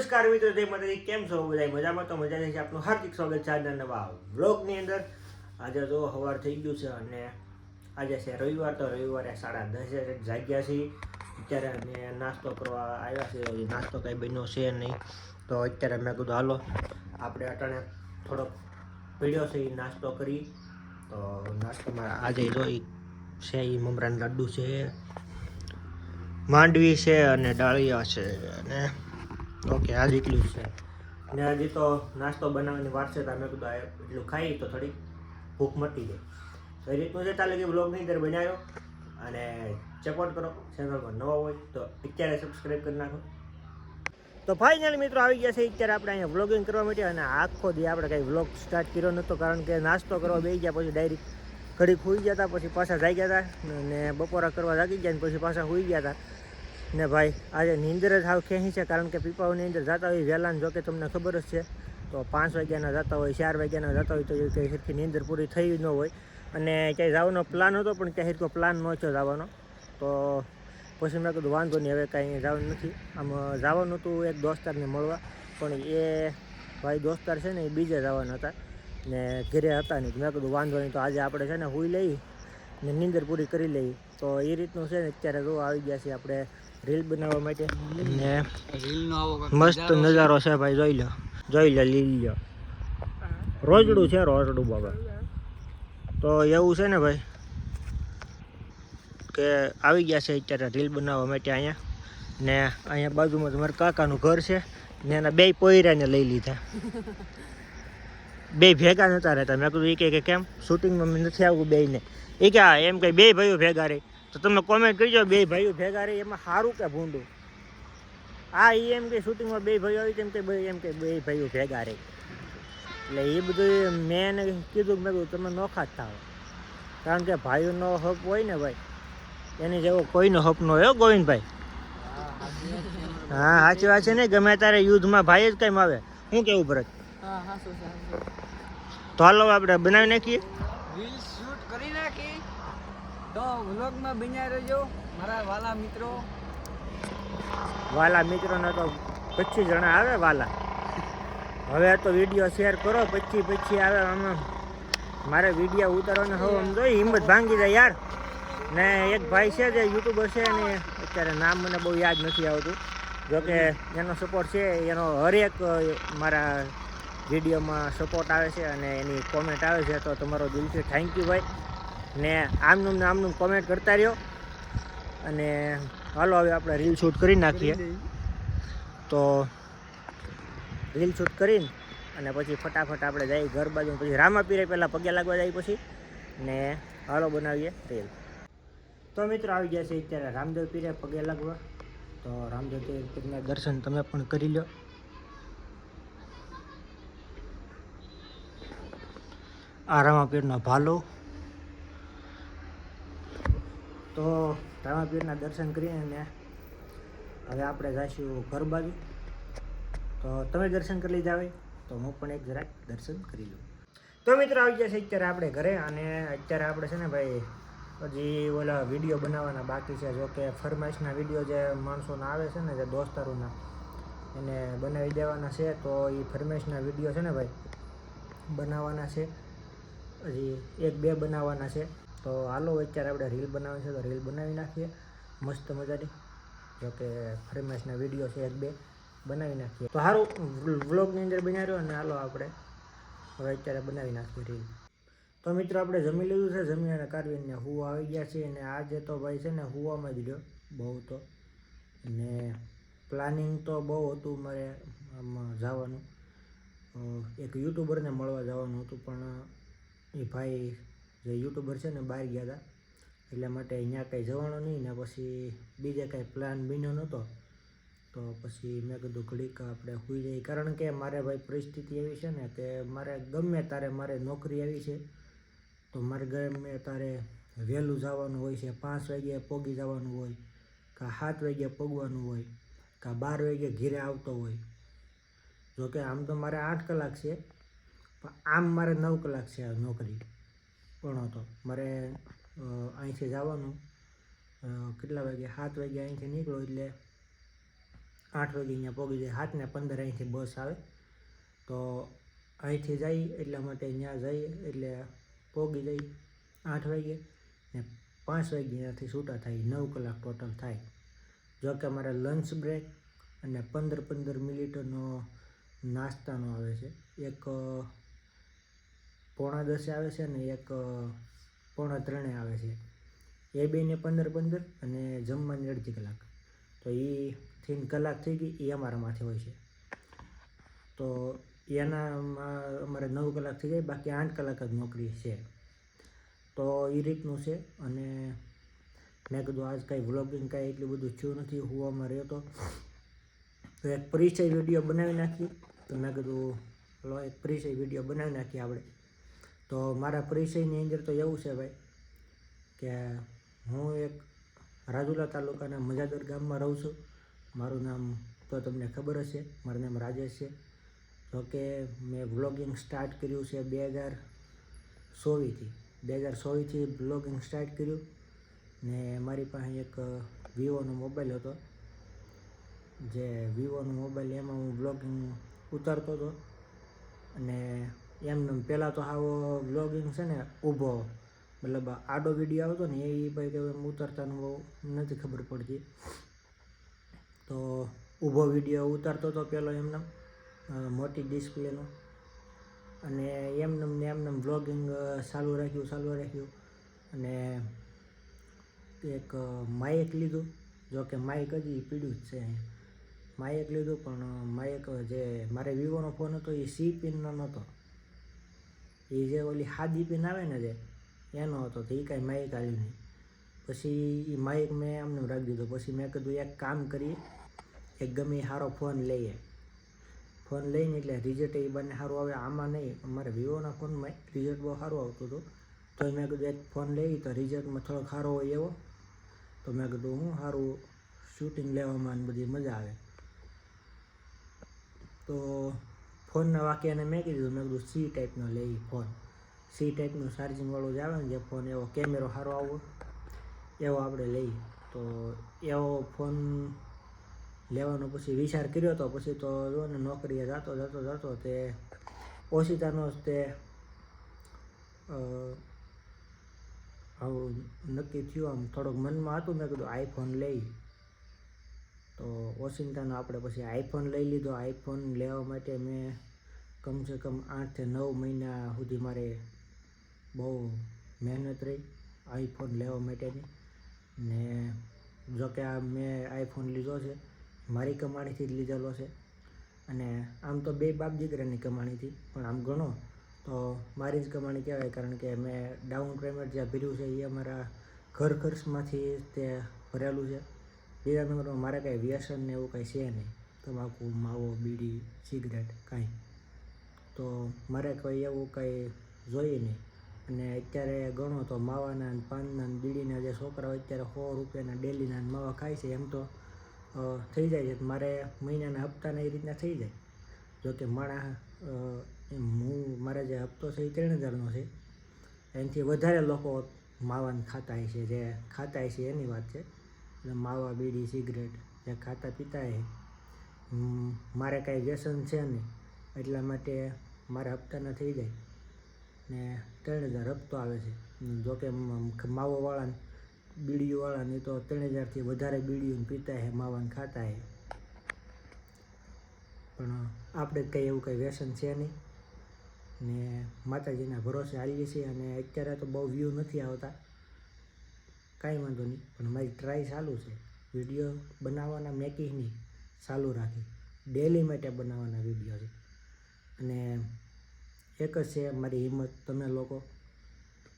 નમસ્કાર મિત્રો, જય માતાજી. કેમ છો? બધા મજામાં? તો મજા છે આપનું હાર્દિક સ્વાગત છે આજના નવા વ્લોગની અંદર. આજે તો સવાર થઈ ગયું છે અને આજે છે રવિવાર, તો રવિવારે સાડા દસે જાગ્યા છીએ. અત્યારે અમે નાસ્તો કરવા આવ્યા છે હજી નાસ્તો કંઈ બન્યો છે નહીં. તો અત્યારે મેં કીધું, હાલો, આપણે અટાણે થોડોક પીડ્યો છે એ નાસ્તો કરી. તો નાસ્તામાં આજે જો છે એ મમરાના લડ્ડુ છે, માંડવી છે અને ડાળિયા છે અને ઓકે આ જેટલું છે. ને હજી તો નાસ્તો બનાવવાની વાર છે તમે કીધું એટલું ખાઈ તો થોડી ભૂખ મટી જાય. તો એ રીતનું છે તાલે કે બ્લોગની અંદર બનાવ્યો. અને ચેકઆઉટ કરો ચેનલમાં નવા હોય તો અત્યારે સબસ્ક્રાઈબ કરી નાખો. તો ફાઇનલ મિત્રો આવી ગયા છે, અત્યારે આપણે અહીંયા વ્લોગિંગ કરવા માટે અને આખો દી આપણે કંઈ વ્લોગ સ્ટાર્ટ કર્યો નહોતો, કારણ કે નાસ્તો કરવા બેસી ગયા, પછી ડાયરી ઘડી ખુઈ ગયા હતા, પછી પાછા જાગ્યા હતા. અને બપોરા કરવા જાગી ગયા પછી પાછા સુઈ ગયા હતા. ને ભાઈ, આજે નીંદર જ હાવ ખેંચી છે, કારણ કે પીપાઓની અંદર જતા હોય વહેલા જો કે તમને ખબર જ છે, તો પાંચ વાગ્યાના જતા હોય, ચાર વાગ્યાના જતા હોય, તો એ કંઈ સરખી નીંદર પૂરી થઈ ન હોય. અને ક્યાંય જવાનો પ્લાન હતો, પણ ક્યાંય સરખો પ્લાન ન થયો જવાનો. તો પછી મેં કીધું, વાંધો નહીં, હવે કાંઈ જવાનું નથી. આમ જવાનું હતું એક દોસ્તારને મળવા, પણ એ ભાઈ દોસ્તાર છે ને, એ બીજે જવાના હતા. ને ઘરે હતા નહીં. મેં કીધું, વાંધો નહીં, તો આજે આપણે છે ને હુઈ લઈ ને નીંદર પૂરી કરી લઈ. તો એ રીતનું છે ને, અત્યારે જો આવી ગયા છે આપણે રીલ બનાવવા માટે. ને મસ્ત નજારો છે. ભાઈ જોઈ લો. જોઈ લો લીલી લો. રોજડું છે રોજડું બાબા. તો એવું છે ને ભાઈ કે આવી ગયા છે અત્યારે રીલ બનાવવા માટે અહીંયા. ને અહીંયા બાજુમાં મારા કાકાનું ઘર છે. ને એના બે પોયરાને લઈ લીધા. બે ભેગા નતા રહેતા. મેં કીધું એ કે કેમ? શૂટિંગમાં મેં નથી આવું બેને એ કે એમ કંઈ બે ભાઈઓ ભેગા રહી. તો તમે કોમેન્ટ કરજો બે ભાઈઓ ભેગા રહી એમાં સારું કે ભૂંડું? આ એ એમ કે શૂટિંગમાં બે ભાઈઓ આવી તેમ કે એમ કે બે ભાઈઓ ભેગા રહી. એટલે એ બધું મેં એને કીધું કે મેં કીધું તમે નોખા જ થાવ કારણ કે ભાઈઓનો હક હોય ને ભાઈ એની જેવો કોઈનો હક ન હોય ગોવિંદભાઈ? હા સાચી વાત છે ને ગમે ત્યારે યુદ્ધમાં ભાઈ જ કેમ આવે શું કેવું ભરત? તો હાલો આપણે બનાવી નાખીએ. તો વ્લોગમાં બન્યા રહેજો. મારા વાલા મિત્રો. વાલા મિત્રોને તો પચીસ જણા આવે વાલા. હવે તો વીડિયો શેર કરો, પછી પછી આવે આમાં મારે વીડિયો ઉતારવાનો હવે આમ જોઈ, હિંમત ભાંગી જાય યાર. ને એક ભાઈ છે જે યુટ્યુબર છે ને અત્યારે નામ મને બહુ યાદ નથી આવતું. જોકે એનો સપોર્ટ છે, એનો હરેક મારા વિડીયોમાં સપોર્ટ આવે છે અને એની કોમેન્ટ આવે છે, તો તમારો દિલથી થેન્ક યુ ભાઈ. ને આમનું ને આમનું કોમેન્ટ કરતા રહ્યો. અને હાલો હવે આપણે રીલ શૂટ કરી નાખીએ. તો રીલ શૂટ કરીને અને પછી ફટાફટ આપણે જઈએ ઘર બાજુ. પછી રામાપીરે પહેલાં પગે લાગવા જઈએ પછી. ને હાલો બનાવીએ રીલ તો મિત્રો આવી ગયા છે અત્યારે રામદેવ પીરે પગે લાગવા. તો રામદેવ પીરના દર્શન તમે પણ કરી લો. આ રામાપીરનો ભાલો. તો રામાપીરના દર્શન કરીને હવે આપણે જઈશું ઘર બાજુ. તો તમે દર્શન કરી લીધા હોય તો હું પણ એક જરાક દર્શન કરી લઉં. તો મિત્રો આવી જશે અત્યારે આપણે ઘરે અને અત્યારે આપણે છે ને ભાઈ હજી ઓલા વીડિયો બનાવવાના બાકી છે. જો કે ફરમાઈશના વીડિયો જે માણસોના આવે છે ને જે દોસ્તારોના, એને બનાવી દેવાના છે. તો એ ફરમાઇશના વીડિયો છે ને ભાઈ બનાવવાના છે. હજી એક બે બનાવવાના છે. તો હાલો અત્યારે આપણે રીલ બનાવી છે, તો રીલ બનાવી નાખીએ. મસ્ત મજાની. જોકે ફરમેશના વીડિયો છે એક બે, બનાવી નાખીએ. તો સારું વ્લોગની અંદર બનાવ્યો અને હાલો આપણે હવે અત્યારે બનાવી નાખીએ રીલ. તો મિત્રો, આપણે જમી લીધું છે, જમી અને કાઢવીને હુવા આવી ગયા છે અને આજે તો ભાઈ છે ને હુવામાં જ રહ્યો બહુ તો. અને પ્લાનિંગ તો બહુ હતું મારે આમાં જવાનું. એક યુટ્યુબરને મળવા જવાનું હતું પણ એ ભાઈ જે યુટ્યુબર છે ને બહાર ગયા હતા એટલા માટે અહીંયા કંઈ જવાનું નહીં ને પછી બીજે કાંઈ પ્લાન બન્યો નહોતો. તો પછી મેં કીધું ઘડીક આપણે સુઈ જઈએ. કારણ કે મારે ભાઈ પરિસ્થિતિ એવી છે ને કે મારે ગમે તારે મારે નોકરી આવી છે, તો મારે ગમે તારે વહેલું જવાનું હોય છે, પાંચ વાગ્યે પોગી જવાનું હોય, કાં સાત વાગ્યે પોગવાનું હોય, કાં બાર વાગ્યે ઘીરે આવતો હોય. જોકે આમ તો મારે આઠ કલાક છે, પણ આમ મારે નવ કલાક છે નોકરી. ભણો હતો. મારે અહીંથી જવાનું. કેટલા વાગે? સાત વાગે અહીંથી નીકળો એટલે આઠ વાગે અહીંયા પહોંચી જાય. સાત ને પંદર અહીંથી બસ આવે. તો અહીંથી જઈ એટલા માટે ત્યાં જઈએ એટલે પહોંચી જઈ આઠ વાગે ને પાંચ વાગે ત્યાંથી છૂટા થાય. નવ કલાક ટોટલ થાય. જો કે અમારે લંચ બ્રેક અને પંદર પંદર મિનિટનો નાસ્તાનો આવે છે. એક પોણા દસે આવે છે ને એક પોણા ત્રણે આવે છે. એ બેને પંદર પંદર અને જમવાની અડધી કલાક. તો એ થઈને કલાક થઈ ગઈ, એ અમારા માથે હોય છે. તો એનામાં અમારે નવ કલાક થઈ જાય, બાકી આઠ કલાક જ નોકરી છે. તો એ રીતનું છે અને મેં કીધું આજ કાંઈ વ્લોગિંગ કાંઈ એટલું બધું થયું નથી હુવામાં રહ્યો તો. એક પરિચય વીડિયો બનાવી નાખીએ. તો મેં કીધું એક પરિચય વીડિયો બનાવી નાખીએ આપણે. તો મારા પરિચયની અંદર તો એવું છે ભાઈ, કે હું એક રાજુલા તાલુકાના મજાદર ગામમાં રહું છું. મારું નામ તો તમને ખબર હશે, મારું નામ રાજેશ છે. જો કે મેં વ્લોગિંગ સ્ટાર્ટ કર્યું છે બે હજાર સોળથી બે હજાર સોળથી બ્લોગિંગ સ્ટાર્ટ કર્યું ને મારી પાસે એક વિવોનો મોબાઈલ હતો. જે વિવોનો મોબાઈલ એમાં હું બ્લોગિંગ ઉતારતો હતો અને એમને પહેલાં તો આવો બ્લોગિંગ છે ને ઊભો. મતલબ આડો વીડિયો આવતો ને એ ભાઈ કે એમ ઉતારતાનું બહુ નથી ખબર પડતી. તો ઊભો વીડિયો ઉતારતો હતો પહેલો એમને મોટી ડિસ્પ્લેનો અને એમને ને એમને બ્લોગિંગ ચાલુ રાખ્યું ચાલુ રાખ્યું. અને એક માઇક લીધું. જો કે માઇક હજી પીડ્યું જ છે માઇક લીધું પણ માઇક જે મારે વિવોનો ફોન હતો એ સી પિનનો નહોતો એ જે ઓલી હાદી પિન આવે ને જે, એનો હતો તો એ કાંઈ માઇક આવ્યું નહીં. પછી એ માઇક મેં એમને રાખી દીધો. પછી મેં કીધું, એક કામ કરીએ, એક ગમે સારો ફોન લઈએ. ફોન લઈને એટલે રિઝલ્ટ એ બંને સારું આવે. આમાં નહીં, અમારે વિવોના ફોનમાં રિઝલ્ટ બહુ સારું આવતું હતું. તો મેં કીધું, એક ફોન લઈ, તો રિઝલ્ટમાં થોડોક સારો હોય એવો. તો મેં કીધું, હું સારું શૂટિંગ લેવામાં બધી મજા આવે. તો ફોનના વાક્યને મેં કીધું મેં કીધું સી ટાઈપનો લઈ ફોન. સી ટાઈપનું ચાર્જિંગવાળું જ આવે ને, જે ફોન એવો કેમેરો સારો આવો એવો આપણે લઈએ. તો એવો ફોન લેવાનો પછી વિચાર કર્યો હતો પછી તો જો ને નોકરીએ જતો જતો જતો તે ઓશિતાનો જ તે આવું નક્કી થયું આમ થોડોક મનમાં હતું, મેં કીધું આઈફોન લઈ. તો ઓશિંતાનો આપણે પછી આઈફોન લઈ લીધો. આઈફોન લેવા માટે મેં કમસે કમ આઠથી નવ મહિના સુધી મારે બહુ મહેનત રહી આઈફોન લેવા માટેની. ને જોકે આ મેં આઈફોન લીધો છે, મારી કમાણીથી જ લીધેલો છે. અને આમ તો બે બાપ દીકરાની કમાણીથી પણ આમ ગણો તો મારી જ કમાણી કહેવાય, કારણ કે મેં ડાઉન પેમેન્ટ જે ભર્યું છે એ અમારા ઘર ખર્ચમાંથી તે ભરેલું છે. બીજા મારે કાંઈ વ્યસન ને એવું કાંઈ છે નહીં. તમાકુ, માવો, બીડી, સિગરેટ, કાંઈ. તો મારે કોઈ એવું કંઈ જોઈએ નહીં. અને અત્યારે ગણો તો માવાના પાનના બીડીના જે છોકરાઓ અત્યારે સો રૂપિયાના ડેલીના માવા ખાય છે, એમ તો થઈ જાય છે. મારે મહિનાના હપ્તાના એ રીતના થઈ જાય. જોકે માણા હું, મારા જે હપ્તો છે એ ત્રણ હજારનો છે. એનાથી વધારે લોકો માવાને ખાતા હોય છે, જે ખાતા હોય છે, એની વાત છે. માવા બીડી, સિગરેટ જે ખાતા પીતા એ મારે કાંઈ વ્યસન છે નહીં, એટલા માટે મારા હપ્તાના થઈ જાય. ને ત્રણ હજાર હપ્તો આવે છે. જોકે માવોવાળાને, બીડીઓવાળાને તો ત્રણ હજારથી વધારે બીડીઓને પીતા હે, માવાને ખાતા હે. પણ આપણે કંઈ એવું કંઈ વ્યસન છે નહીં. ને માતાજીના ભરોસે હાલીએ છીએ અને અત્યારે તો બહુ વ્યૂ નથી આવતા. કાંઈ વાંધો નહીં. પણ મારી ટ્રાય ચાલુ છે. વીડિયો બનાવવાના મેકિંગની ચાલુ રાખી. ડેલી માટે બનાવવાના વીડિયો છે. અને એક જ છે મારી હિંમત તમે લોકો,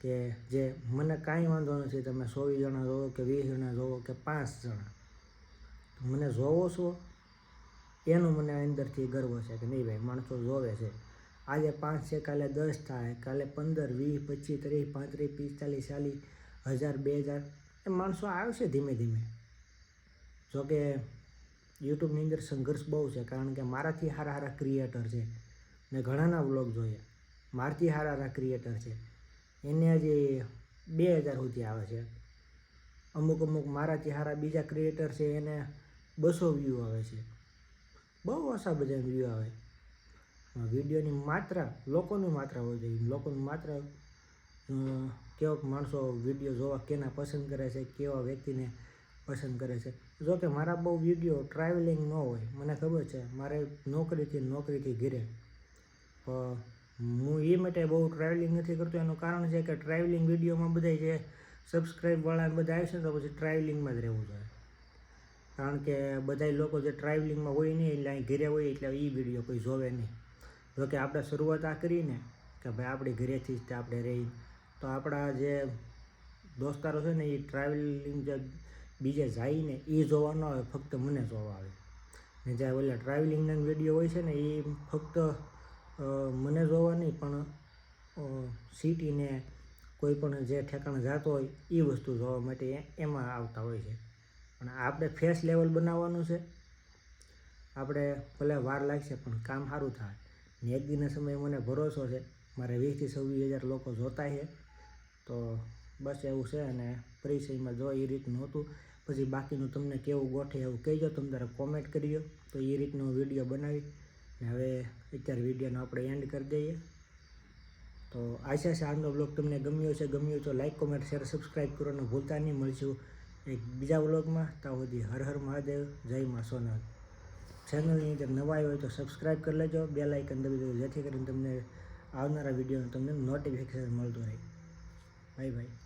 કે જે મને કાંઈ વાંધો નથી, તમે ચોવીસ જણા જોવો કે વીસ જણા જોવો કે પાંચ જણા. મને જોવો છો? એનું મને અંદરથી ગર્વ છે કે નહીં ભાઈ, માણસો જોવે છે. આજે પાંચ છે, કાલે દસ થાય, કાલે પંદર, વીસ, પચીસ, ત્રીસ, પાંત્રીસ, પિસ્તાલીસ, ચાલીસ હજાર, બે હજાર, એ માણસો આવશે ધીમે ધીમે. જોકે યુટ્યુબની અંદર સંઘર્ષ બહુ છે, કારણ કે મારાથી સારા સારા ક્રિએટર છે. મેં ઘણાના વ્લોગ જોઈએ. મારથી સારા સારા ક્રિએટર છે. એને હજી બે હજાર સુધી આવે છે. અમુક અમુક મારાથી સારા બીજા ક્રિએટર છે, એને બસો વ્યૂ આવે છે. બહુ ઓછા બધા વ્યૂ આવે. વિડીયોની માત્રા, લોકોની માત્રા હોય જોઈએ. લોકોની માત્રા કેવાક માણસો વીડિયો જોવા કેના પસંદ કરે છે, કેવા વ્યક્તિને પસંદ કરે છે. જો કે મારા બહુ વીડિયો ટ્રાવેલિંગ ન હોય, મને ખબર છે, મારે નોકરીથી નોકરીથી ઘરે. હું એ માટે બહુ ટ્રાવેલિંગ નથી કરતો, એનું કારણ છે કે ટ્રાવેલિંગ વિડીયોમાં બધા જે સબસ્ક્રાઈબવાળા બધા આવે છે ને તો પછી ટ્રાવેલિંગમાં જ રહેવું જોઈએ. કારણ કે બધા લોકો જે ટ્રાવેલિંગમાં હોય નહીં, એટલે અહીં ઘરે હોય એટલે એ વીડિયો કોઈ જોવે નહીં. જોકે આપણે શરૂઆત આ કરીને કે ભાઈ આપણે ઘરેથી જ આપણે રહી તો આપણા જે દોસ્તારો છે ને એ ટ્રાવેલિંગ જે બીજે જાય ને એ જોવા ન આવે, ફક્ત મને જોવા આવે. ને જે ઓલા ટ્રાવેલિંગના વીડિયો હોય છે ને એ ફક્ત મને જોવા નહીં, પણ સિટીને કોઈ પણ જે ઠેકાણે જતો હોય એ વસ્તુ જોવા માટે એમાં આવતા હોય છે. પણ આપણે ફેસ લેવલ બનાવવાનું છે. આપણે ભલે વાર લાગશે, પણ કામ સારું થાય. ને એક દિનના સમયે મને ભરોસો છે. મારે વીસથી છવ્વીસ હજાર લોકો જોતા છે. તો બસ એવું છે અને પરિચયમાં જો એ રીતનું હતું. પછી બાકીનું તમને કેવું ગોઠે એવું કહેજો. તમે તારે કોમેન્ટ કરીજો. તો એ રીતનો વીડિયો બનાવી ને હવે અત્યારે વિડીયોનો આપણે એન્ડ કરી દઈએ. તો આશા છે આજનો બ્લોગ તમને ગમ્યો છે ગમ્યો તો લાઈક કોમેન્ટ શેર સબસ્ક્રાઈબ કરવાનું ભૂલતા નહીં. મળશું એક બીજા વ્લોગમાં ત્યાં સુધી હર હર મહાદેવ. જય મા સોનાથ. ચેનલની અંદર નવા હોય તો સબસ્ક્રાઈબ કરી લેજો. બે લાઇકન દબી દેજો. જેથી કરીને તમને આવનારા વિડીયોનું તમને નોટિફિકેશન મળતું રહે. 拜拜。